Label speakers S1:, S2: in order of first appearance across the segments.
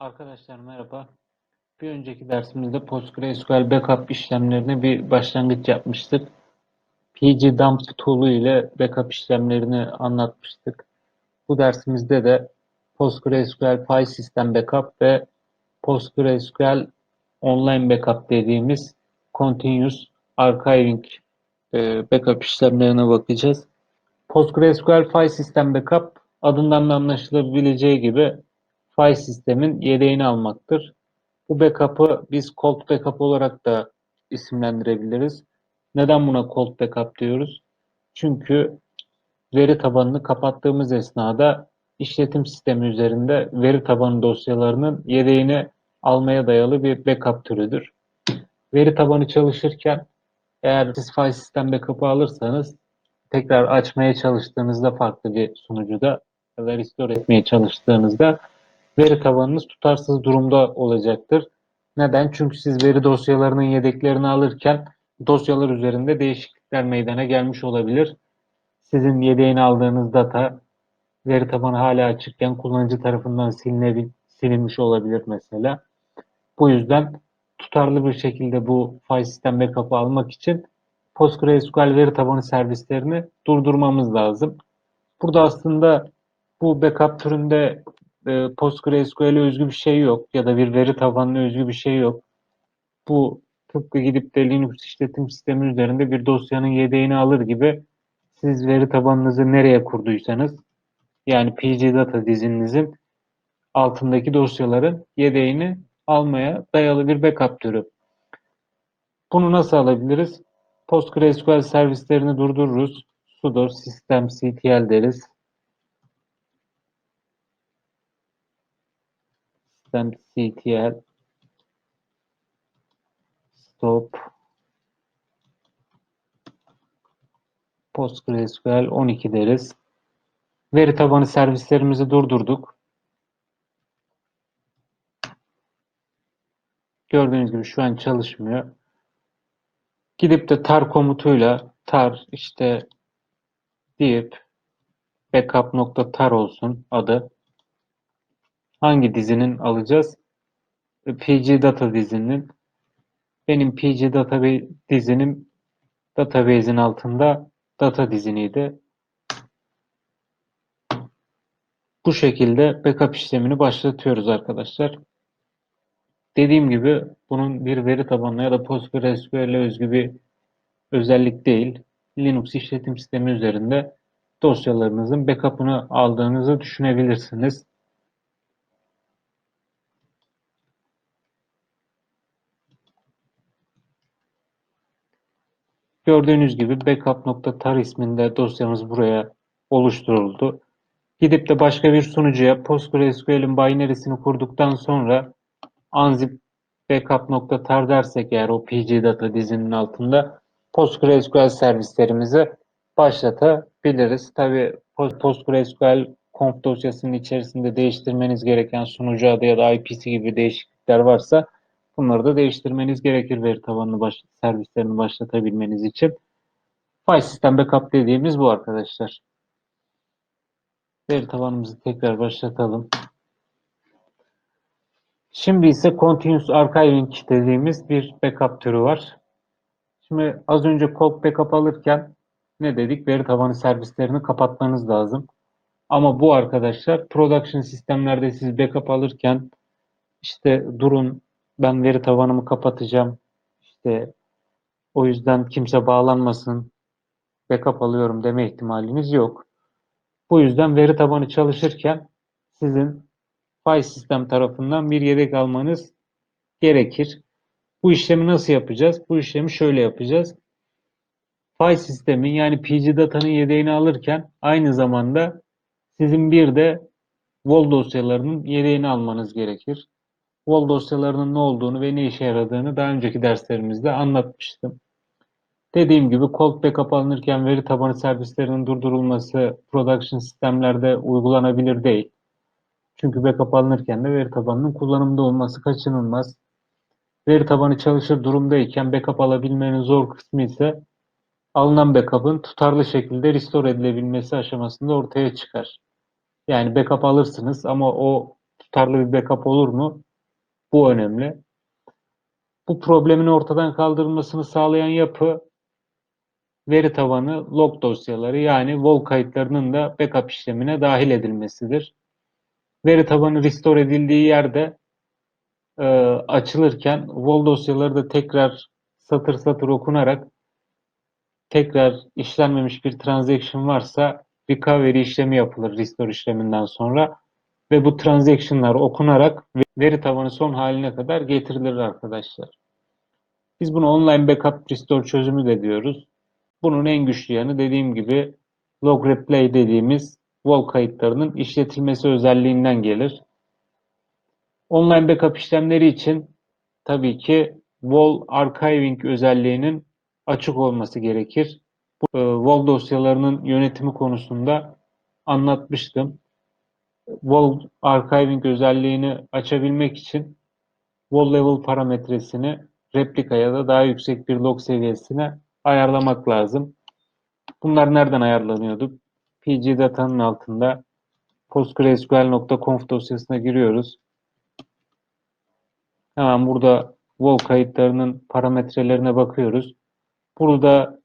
S1: Arkadaşlar merhaba. Bir önceki dersimizde PostgreSQL backup işlemlerine bir başlangıç yapmıştık. pgdump tool'u ile backup işlemlerini anlatmıştık. Bu dersimizde de PostgreSQL File System Backup ve PostgreSQL Online Backup dediğimiz Continuous Archiving e, backup işlemlerine bakacağız. PostgreSQL File System Backup adından da anlaşılabileceği gibi file sistemin yedeğini almaktır. Bu backup'ı biz cold backup olarak da isimlendirebiliriz. Neden buna cold backup diyoruz? Çünkü veri tabanını kapattığımız esnada işletim sistemi üzerinde veri tabanı dosyalarının yedeğini almaya dayalı bir backup türüdür. Veri tabanı çalışırken eğer siz file sistem backup'ı alırsanız tekrar açmaya çalıştığınızda farklı bir sunucuda ya da restore etmeye çalıştığınızda veri tabanınız tutarsız durumda olacaktır. Neden? Çünkü siz veri dosyalarının yedeklerini alırken dosyalar üzerinde değişiklikler meydana gelmiş olabilir. Sizin yedeğini aldığınız data veri tabanı hala açıkken kullanıcı tarafından silinmiş olabilir mesela. Bu yüzden tutarlı bir şekilde bu file sistem backup'ı almak için PostgreSQL veri tabanı servislerini durdurmamız lazım. Burada aslında bu backup türünde e, PostgreSQL'e özgü bir şey yok ya da bir veri tabanına özgü bir şey yok. Bu tıpkı gidip de Linux işletim sistemi üzerinde bir dosyanın yedeğini alır gibi siz veri tabanınızı nereye kurduysanız yani pgdata dizinizin altındaki dosyaların yedeğini almaya dayalı bir backup türü. Bunu nasıl alabiliriz? PostgreSQL servislerini durdururuz. sudo systemctl deriz. Systemctl stop PostgreSQL 12 deriz. Veri tabanı servislerimizi durdurduk. Gördüğünüz gibi şu an çalışmıyor. Gidip de tar komutuyla tar işte deyip backup.tar olsun adı. Hangi dizinin alacağız? PG data dizinin. Benim PG data dizinin database'in altında data diziniydi. Bu şekilde backup işlemini başlatıyoruz arkadaşlar. Dediğim gibi bunun bir veri tabanına ya da PostgreSQL'e özgü bir özellik değil. Linux işletim sistemi üzerinde dosyalarınızın backup'ını aldığınızı düşünebilirsiniz. Gördüğünüz gibi backup.tar isminde dosyamız buraya oluşturuldu. Gidip de başka bir sunucuya PostgreSQL'in binary'sini kurduktan sonra unzip backup.tar dersek eğer o pgdata dizinin altında PostgreSQL servislerimizi başlatabiliriz. Tabi PostgreSQL conf dosyasının içerisinde değiştirmeniz gereken sunucu adı ya da IP'si gibi değişiklikler varsa bunları da değiştirmeniz gerekir veri tabanını baş, servislerini başlatabilmeniz için. File System Backup dediğimiz bu arkadaşlar. Veri tabanımızı tekrar başlatalım. Şimdi ise Continuous Archiving dediğimiz bir backup türü var. Şimdi az önce cold backup alırken ne dedik? Veri tabanı servislerini kapatmanız lazım. Ama bu arkadaşlar production sistemlerde siz backup alırken işte durun ben veri tabanımı kapatacağım. İşte o yüzden kimse bağlanmasın. Backup alıyorum deme ihtimaliniz yok. Bu yüzden veri tabanı çalışırken sizin file sistem tarafından bir yedek almanız gerekir. Bu işlemi nasıl yapacağız? Bu işlemi şöyle yapacağız. File sistemin yani pgdata'nın yedeğini alırken aynı zamanda sizin bir de vol dosyalarının yedeğini almanız gerekir. Vol dosyalarının ne olduğunu ve ne işe yaradığını daha önceki derslerimizde anlatmıştım. Dediğim gibi cold backup alınırken veri tabanı servislerinin durdurulması production sistemlerde uygulanabilir değil. Çünkü backup alınırken de veri tabanının kullanımda olması kaçınılmaz. Veri tabanı çalışır durumdayken backup alabilmenin zor kısmı ise alınan backup'ın tutarlı şekilde restore edilebilmesi aşamasında ortaya çıkar. Yani backup alırsınız ama o tutarlı bir backup olur mu? Bu önemli. Bu problemin ortadan kaldırılmasını sağlayan yapı veri tabanı log dosyaları yani WOL kayıtlarının da backup işlemine dahil edilmesidir. Veri tabanı restore edildiği yerde e, açılırken WOL dosyaları da tekrar satır satır okunarak tekrar işlenmemiş bir transaction varsa recovery işlemi yapılır restore işleminden sonra ve bu transaction'lar okunarak veri tabanı son haline kadar getirilir arkadaşlar. Biz bunu online backup restore çözümü de diyoruz. Bunun en güçlü yanı dediğim gibi log replay dediğimiz WOL kayıtlarının işletilmesi özelliğinden gelir. Online backup işlemleri için tabii ki WOL archiving özelliğinin açık olması gerekir. Bu, e, dosyalarının yönetimi konusunda anlatmıştım. WOL archiving özelliğini açabilmek için WOL level parametresini replika ya da daha yüksek bir log seviyesine ayarlamak lazım. Bunlar nereden ayarlanıyordu? PG datanın altında postgresql.conf dosyasına giriyoruz. Hemen burada WoW kayıtlarının parametrelerine bakıyoruz. Burada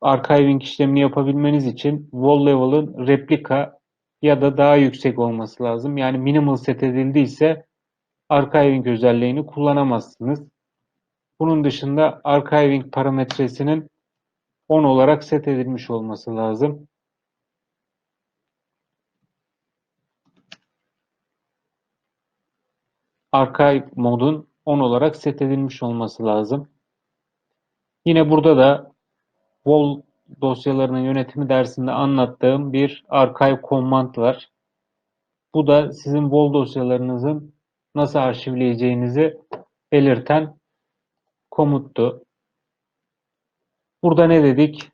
S1: archiving işlemini yapabilmeniz için WoW level'ın replika ya da daha yüksek olması lazım. Yani minimal set edildiyse archiving özelliğini kullanamazsınız. Bunun dışında archiving parametresinin 10 olarak set edilmiş olması lazım. Archive modun 10 olarak set edilmiş olması lazım. Yine burada da Wall dosyalarının yönetimi dersinde anlattığım bir archive command var. Bu da sizin Wall dosyalarınızın nasıl arşivleyeceğinizi belirten komuttu. Burada ne dedik?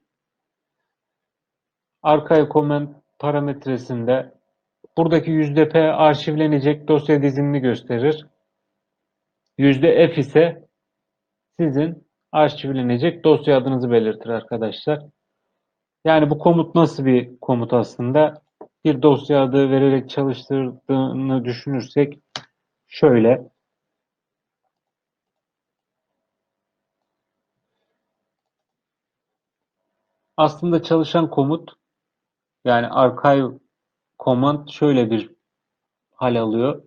S1: Archive command parametresinde buradaki %p arşivlenecek dosya dizinini gösterir. %f ise sizin arşivlenecek dosya adınızı belirtir arkadaşlar. Yani bu komut nasıl bir komut aslında? Bir dosya adı vererek çalıştırdığını düşünürsek şöyle Aslında çalışan komut yani archive command şöyle bir hal alıyor.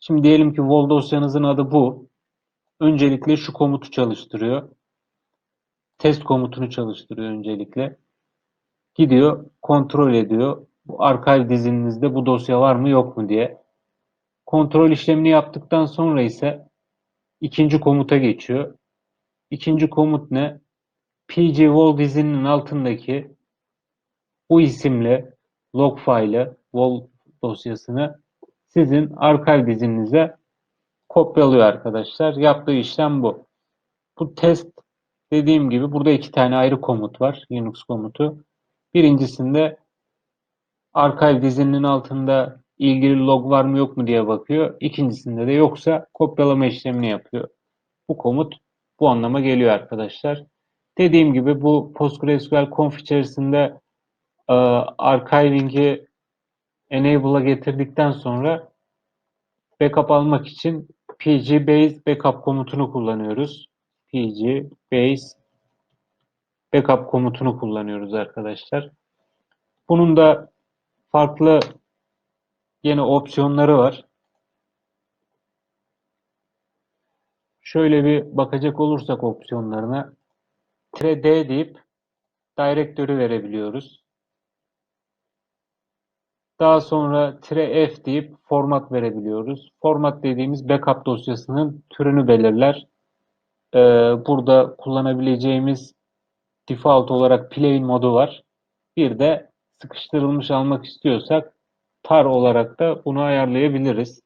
S1: Şimdi diyelim ki Vol dosyanızın adı bu. Öncelikle şu komutu çalıştırıyor. Test komutunu çalıştırıyor öncelikle. Gidiyor, kontrol ediyor. Bu archive dizininizde bu dosya var mı yok mu diye. Kontrol işlemini yaptıktan sonra ise ikinci komuta geçiyor. İkinci komut ne? PG Wall dizinin altındaki bu isimli log file'ı, Wall dosyasını sizin archive dizinize kopyalıyor arkadaşlar. Yaptığı işlem bu. Bu test dediğim gibi burada iki tane ayrı komut var. Linux komutu. Birincisinde archive dizinin altında ilgili log var mı yok mu diye bakıyor. İkincisinde de yoksa kopyalama işlemini yapıyor. Bu komut bu anlama geliyor arkadaşlar. Dediğim gibi bu PostgreSQL conf içerisinde e, archiving'i enable'a getirdikten sonra backup almak için pg base backup komutunu kullanıyoruz. Pg base backup komutunu kullanıyoruz arkadaşlar. Bunun da farklı yine opsiyonları var. Şöyle bir bakacak olursak opsiyonlarına D deyip direktörü verebiliyoruz. Daha sonra F deyip format verebiliyoruz. Format dediğimiz backup dosyasının türünü belirler. Ee, burada kullanabileceğimiz default olarak plain modu var. Bir de sıkıştırılmış almak istiyorsak tar olarak da bunu ayarlayabiliriz.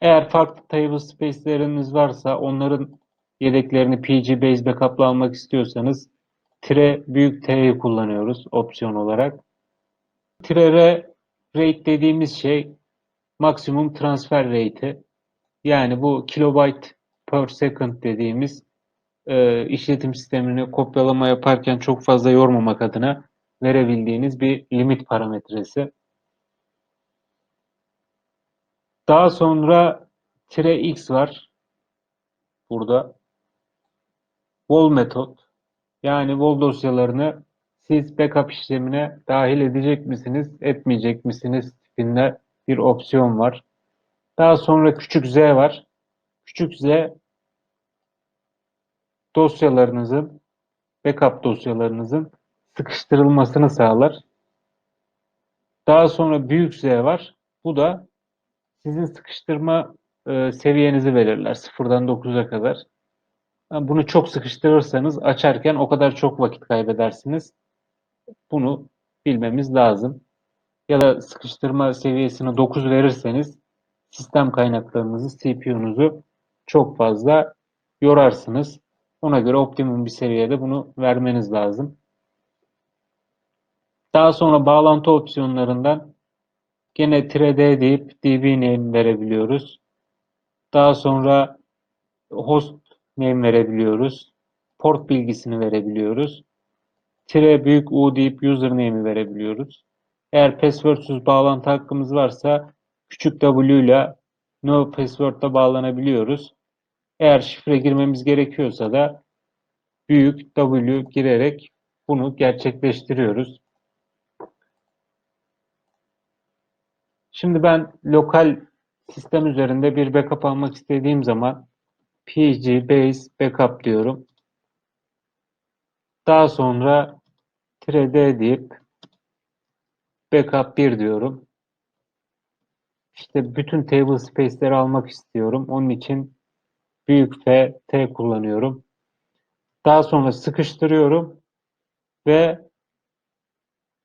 S1: Eğer farklı table space'leriniz varsa onların yedeklerini PG Base Backup'la almak istiyorsanız tire büyük T'yi kullanıyoruz opsiyon olarak. Tire R rate dediğimiz şey maksimum transfer rate'i. Yani bu kilobyte per second dediğimiz e, işletim sistemini kopyalama yaparken çok fazla yormamak adına verebildiğiniz bir limit parametresi. Daha sonra tire x var. Burada. Wall metot. Yani wall dosyalarını siz backup işlemine dahil edecek misiniz, etmeyecek misiniz tipinde bir opsiyon var. Daha sonra küçük z var. Küçük z dosyalarınızın, backup dosyalarınızın sıkıştırılmasını sağlar. Daha sonra büyük Z var. Bu da sizin sıkıştırma e, seviyenizi belirler. Sıfırdan 9'a kadar. Yani bunu çok sıkıştırırsanız açarken o kadar çok vakit kaybedersiniz. Bunu bilmemiz lazım. Ya da sıkıştırma seviyesini 9 verirseniz sistem kaynaklarınızı, CPU'nuzu çok fazla yorarsınız. Ona göre optimum bir seviyede bunu vermeniz lazım. Daha sonra bağlantı opsiyonlarından gene -d deyip db name verebiliyoruz. Daha sonra host name verebiliyoruz. Port bilgisini verebiliyoruz. Tire büyük U deyip username'i verebiliyoruz. Eğer password'suz bağlantı hakkımız varsa küçük W ile no password'da bağlanabiliyoruz. Eğer şifre girmemiz gerekiyorsa da büyük W girerek bunu gerçekleştiriyoruz. Şimdi ben lokal sistem üzerinde bir backup almak istediğim zaman pg base backup diyorum. Daha sonra -d deyip backup 1 diyorum. İşte bütün table space'leri almak istiyorum. Onun için büyük F, T kullanıyorum. Daha sonra sıkıştırıyorum ve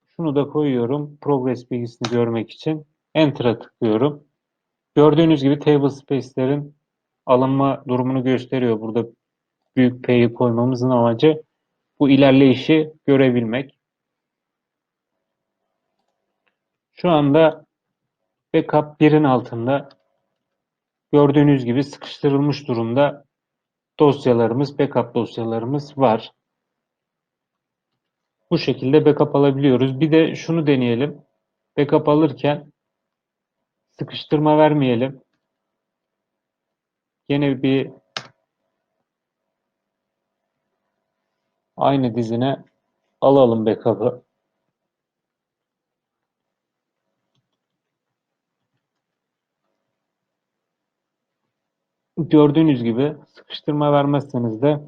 S1: şunu da koyuyorum progress bilgisini görmek için. Enter'a tıklıyorum. Gördüğünüz gibi table space'lerin alınma durumunu gösteriyor. Burada büyük P'yi koymamızın amacı bu ilerleyişi görebilmek. Şu anda backup 1'in altında gördüğünüz gibi sıkıştırılmış durumda dosyalarımız, backup dosyalarımız var. Bu şekilde backup alabiliyoruz. Bir de şunu deneyelim. Backup alırken Sıkıştırma vermeyelim. Yine bir aynı dizine alalım backup'ı. Gördüğünüz gibi sıkıştırma vermezseniz de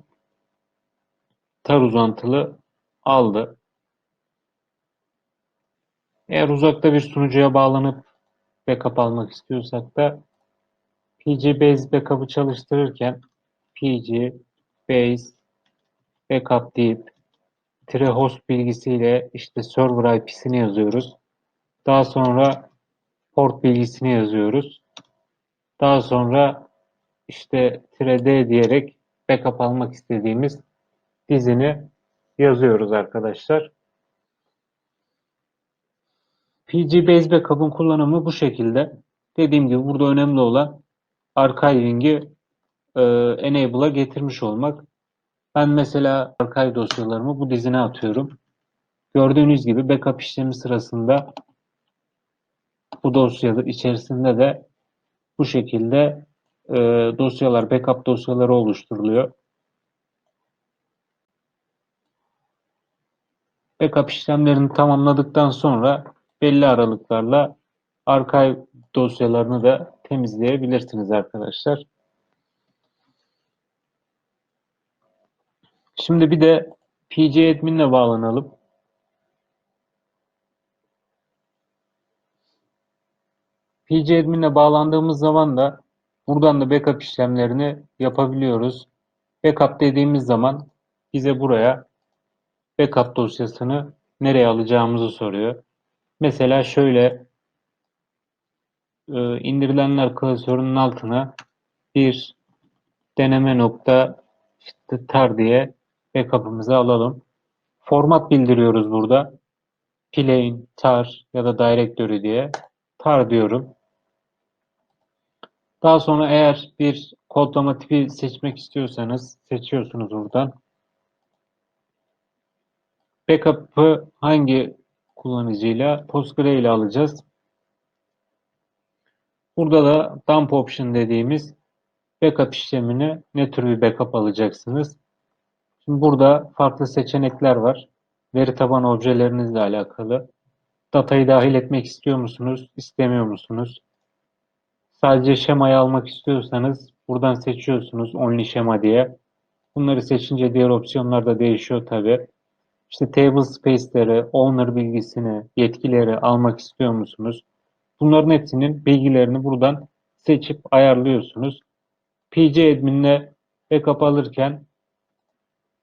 S1: tar uzantılı aldı. Eğer uzakta bir sunucuya bağlanıp backup almak istiyorsak da PG Base backup'ı çalıştırırken PG Base backup deyip tire host bilgisiyle işte server IP'sini yazıyoruz. Daha sonra port bilgisini yazıyoruz. Daha sonra işte D diyerek backup almak istediğimiz dizini yazıyoruz arkadaşlar. PG Base Backup'ın kullanımı bu şekilde. Dediğim gibi burada önemli olan archiving'i e, enable'a getirmiş olmak. Ben mesela archive dosyalarımı bu dizine atıyorum. Gördüğünüz gibi backup işlemi sırasında bu dosyalar içerisinde de bu şekilde e, dosyalar, backup dosyaları oluşturuluyor. Backup işlemlerini tamamladıktan sonra belli aralıklarla archive dosyalarını da temizleyebilirsiniz arkadaşlar. Şimdi bir de pgadmin ile bağlanalım. pgadmin ile bağlandığımız zaman da buradan da backup işlemlerini yapabiliyoruz. Backup dediğimiz zaman bize buraya backup dosyasını nereye alacağımızı soruyor. Mesela şöyle e, indirilenler klasörünün altına bir deneme nokta tar diye backup'ımızı alalım. Format bildiriyoruz burada. Plain, tar ya da directory diye tar diyorum. Daha sonra eğer bir kodlama tipi seçmek istiyorsanız seçiyorsunuz buradan. Backup'ı hangi kullanıcıyla Postgre ile alacağız. Burada da dump option dediğimiz backup işlemini ne tür bir backup alacaksınız? Şimdi burada farklı seçenekler var. Veri tabanı objelerinizle alakalı. Datayı dahil etmek istiyor musunuz? istemiyor musunuz? Sadece şemayı almak istiyorsanız buradan seçiyorsunuz only şema diye. Bunları seçince diğer opsiyonlar da değişiyor tabi. İşte table space'leri, owner bilgisini, yetkileri almak istiyor musunuz? Bunların hepsinin bilgilerini buradan seçip ayarlıyorsunuz. PG admin'le backup alırken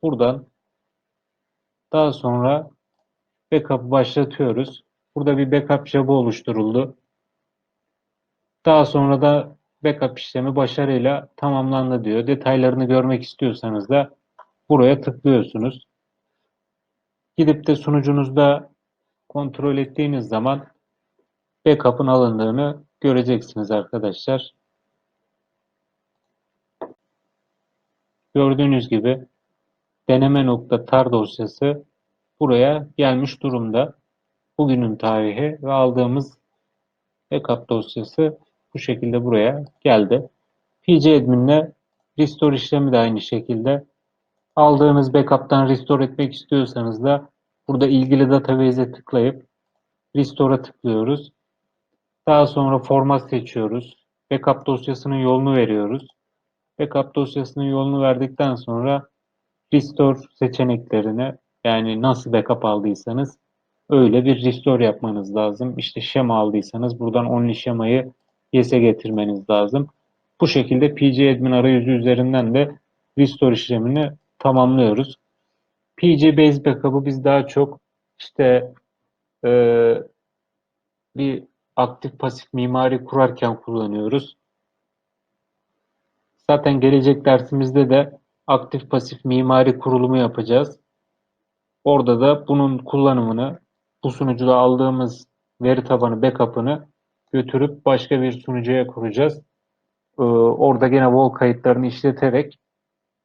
S1: buradan daha sonra backup başlatıyoruz. Burada bir backup job'u oluşturuldu. Daha sonra da backup işlemi başarıyla tamamlandı diyor. Detaylarını görmek istiyorsanız da buraya tıklıyorsunuz. Gidip de sunucunuzda kontrol ettiğiniz zaman backup'ın alındığını göreceksiniz arkadaşlar. Gördüğünüz gibi deneme.tar dosyası buraya gelmiş durumda. Bugünün tarihi ve aldığımız backup dosyası bu şekilde buraya geldi. pgadmin'le restore işlemi de aynı şekilde. Aldığınız backup'tan restore etmek istiyorsanız da burada ilgili database'e tıklayıp restore'a tıklıyoruz. Daha sonra format seçiyoruz. Backup dosyasının yolunu veriyoruz. Backup dosyasının yolunu verdikten sonra restore seçeneklerini yani nasıl backup aldıysanız öyle bir restore yapmanız lazım. İşte şema aldıysanız buradan only şemayı yes'e getirmeniz lazım. Bu şekilde pgadmin arayüzü üzerinden de restore işlemini tamamlıyoruz. PG Base Backup'ı biz daha çok işte e, bir aktif pasif mimari kurarken kullanıyoruz. Zaten gelecek dersimizde de aktif pasif mimari kurulumu yapacağız. Orada da bunun kullanımını bu sunucuda aldığımız veri tabanı backup'ını götürüp başka bir sunucuya kuracağız. Ee, orada gene vol kayıtlarını işleterek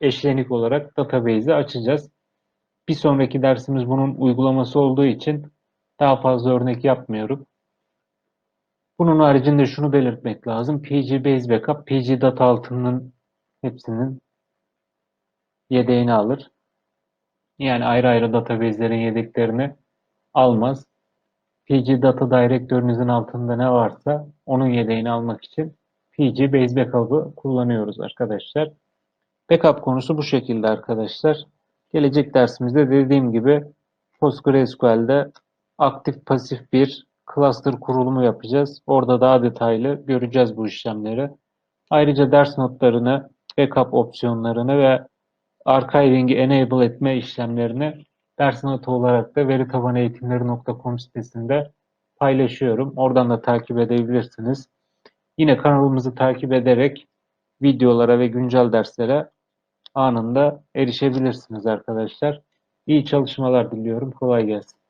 S1: eşlenik olarak database'i açacağız. Bir sonraki dersimiz bunun uygulaması olduğu için daha fazla örnek yapmıyorum. Bunun haricinde şunu belirtmek lazım. PG Base Backup, PG Data altının hepsinin yedeğini alır. Yani ayrı ayrı database'lerin yedeklerini almaz. PG Data Direktörünüzün altında ne varsa onun yedeğini almak için PG Base Backup'ı kullanıyoruz arkadaşlar. Backup konusu bu şekilde arkadaşlar. Gelecek dersimizde dediğim gibi PostgreSQL'de aktif pasif bir cluster kurulumu yapacağız. Orada daha detaylı göreceğiz bu işlemleri. Ayrıca ders notlarını, backup opsiyonlarını ve archiving'i enable etme işlemlerini ders notu olarak da veri tabanı eğitimleri.com sitesinde paylaşıyorum. Oradan da takip edebilirsiniz. Yine kanalımızı takip ederek videolara ve güncel derslere anında erişebilirsiniz arkadaşlar. İyi çalışmalar diliyorum. Kolay gelsin.